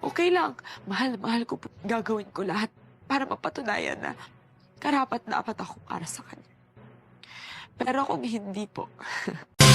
okay lang. Mahal, mahal ko po. Gagawin ko lahat para mapatunayan na karapat dapat ako para sa kanya. Pero kung hindi po,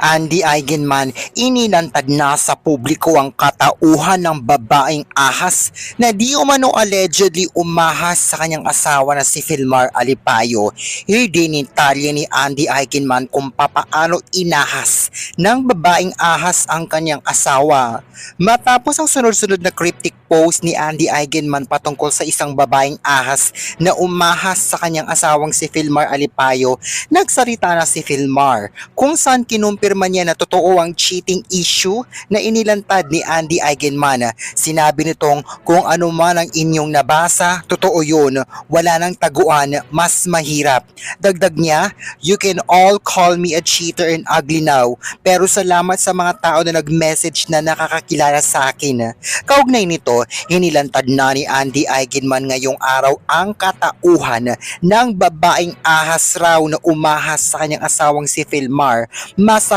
Andy Eigenman, inilantad na sa publiko ang katauhan ng babaeng ahas na di umano allegedly umahas sa kanyang asawa na si Filmar Alipayo. Idinintalya ni Andy Eigenman kung papaano inahas ng babaeng ahas ang kanyang asawa. Matapos ang sunod-sunod na cryptic post ni Andy Eigenman patungkol sa isang babaeng ahas na umahas sa kanyang asawang si Filmar Alipayo, nagsalita na si Filmar kung saan kinumpirma niya na totoo ang cheating issue na inilantad ni Andy Eigenman. Sinabi nitong kung ano man ang inyong nabasa, totoo yun, wala nang taguan, mas mahirap. Dagdag niya, you can all call me a cheater and ugly now, pero salamat sa mga tao na nag-message na nakakakilala sa akin. Kaugnay nito, hinilantad na ni Andy Eigenman ngayong araw ang katauhan ng babaeng ahas raw na umahas sa kanyang asawang si Filmar.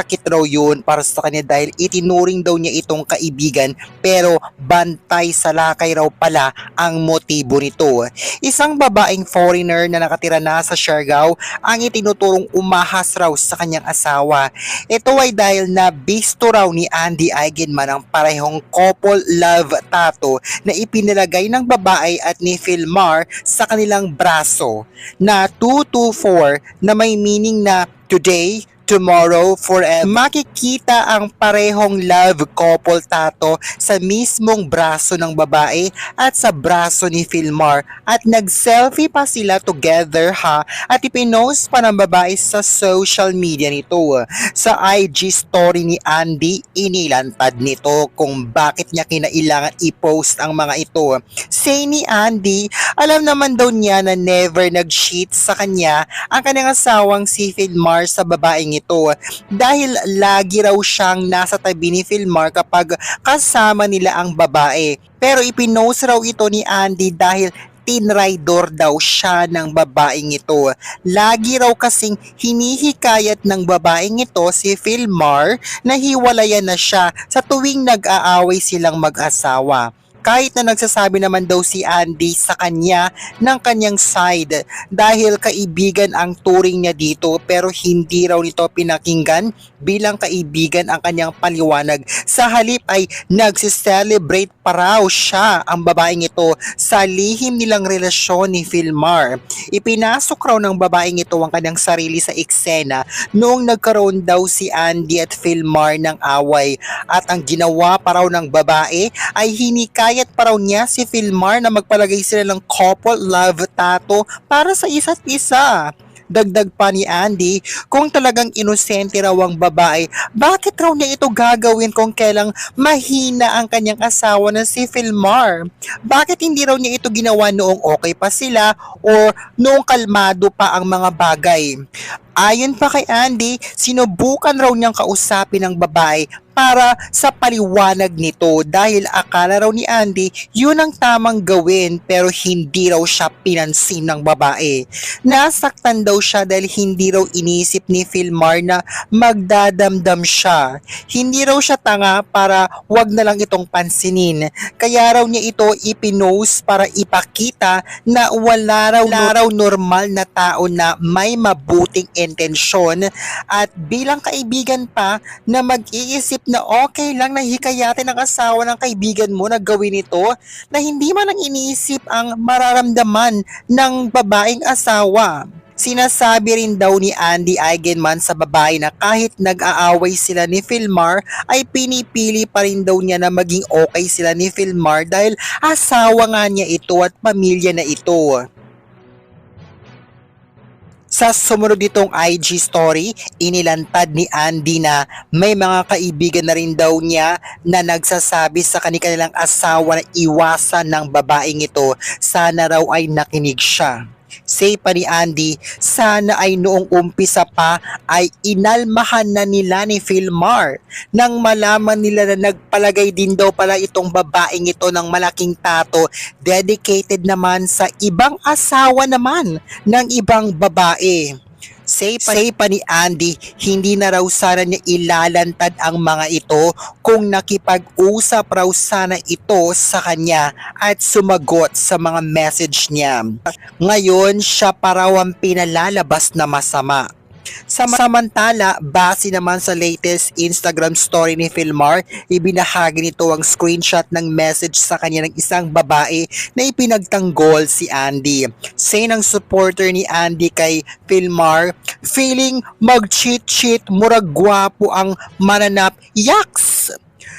Masakit raw yun para sa kanya dahil itinuring daw niya itong kaibigan pero bantay sa lakay raw pala ang motibo nito. Isang babaeng foreigner na nakatira na sa Siargao ang itinuturong umahas raw sa kanyang asawa. Ito ay dahil na bisto raw ni Andy Eigenman ang parehong couple love tattoo na ipinalagay ng babae at ni Filmar sa kanilang braso na 224 na may meaning na today, tomorrow, forever. Makikita ang parehong love couple tato sa mismong braso ng babae at sa braso ni Filmar at nag-selfie pa sila together ha at ipinost pa ng babae sa social media nito. Sa IG story ni Andy, inilantad nito kung bakit niya kinailangan i-post ang mga ito. Say ni Andy, alam naman daw niya na never nag-cheat sa kanya ang kanyang asawang si Filmar sa babaeng ito dahil lagi raw siyang nasa tabi ni Filmar kapag kasama nila ang babae. Pero ipinost raw ito ni Andy dahil tinraidor daw siya ng babaeng ito. Lagi raw kasing hinihikayat ng babaeng ito si Filmar na hiwalayan na siya sa tuwing nag-aaway silang mag-asawa kahit na nagsasabi naman daw si Andy sa kanya ng kanyang side dahil kaibigan ang turing niya dito pero hindi raw nito pinakinggan bilang kaibigan ang kanyang paliwanag. Sa halip ay nagsiselebrate pa raw siya ang babaeng ito sa lihim nilang relasyon ni Filmar. Ipinasok raw ng babaeng ito ang kanyang sarili sa eksena noong nagkaroon daw si Andy at Filmar ng away at ang ginawa pa raw ng babae ay hinikay Hinihikayat pa raw niya si Filmar na magpalagay sila ng couple love tattoo para sa isa't isa. Dagdag pa ni Andy, kung talagang inosente raw ang babae, bakit raw niya ito gagawin kung kailang mahina ang kanyang asawa na si Filmar? Bakit hindi raw niya ito ginawa noong okay pa sila o noong kalmado pa ang mga bagay? Ayon pa kay Andy, sinubukan raw niyang kausapin ng babae para sa paliwanag nito dahil akala raw ni Andy yun ang tamang gawin pero hindi raw siya pinansin ng babae. Nasaktan daw siya dahil hindi raw inisip ni Filmar na magdadamdam siya. Hindi raw siya tanga para wag na lang itong pansinin. Kaya raw niya ito ipinost para ipakita na wala raw, wala raw normal na tao na may mabuting intensyon at bilang kaibigan pa na mag-iisip na okay lang na hikayatin ang asawa ng kaibigan mo na gawin ito na hindi man ang iniisip ang mararamdaman ng babaeng asawa. Sinasabi rin daw ni Andy Eigenman sa babae na kahit nag-aaway sila ni Filmar ay pinipili pa rin daw niya na maging okay sila ni Filmar dahil asawa nga niya ito at pamilya na ito. Sa sumunod nitong IG story, inilantad ni Andy na may mga kaibigan na rin daw niya na nagsasabi sa kanilang asawa na iwasan ng babaeng ito. Sana raw ay nakinig siya. Say pa ni Andy, sana ay noong umpisa pa ay inalmahan na nila ni Filmar nang malaman nila na nagpalagay din daw pala itong babaeng ito ng malaking tato dedicated naman sa ibang asawa naman ng ibang babae. Say pa, say pa ni Andy, hindi na raw sana niya ilalantad ang mga ito kung nakipag-usap raw sana ito sa kanya at sumagot sa mga message niya. Ngayon, siya pa raw ang pinalalabas na masama. Sama- Samantala, base naman sa latest Instagram story ni Filmar, ibinahagi nito ang screenshot ng message sa kanya ng isang babae na ipinagtanggol si Andy. Say ng supporter ni Andy kay Filmar, feeling mag-cheat-cheat, murag gwapo ang mananap, yaks!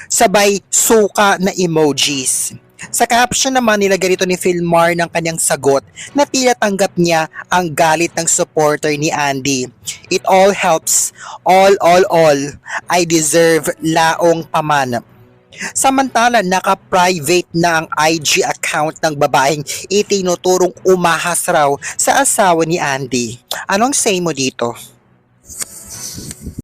Sabay suka na emojis. Sa caption naman nila ganito ni Filmar ng kanyang sagot na tila tanggap niya ang galit ng supporter ni Andy. It all helps. All, all, all. I deserve laong paman. Samantala, naka-private na ang IG account ng babaeng itinuturong umahas raw sa asawa ni Andy. Anong say mo dito?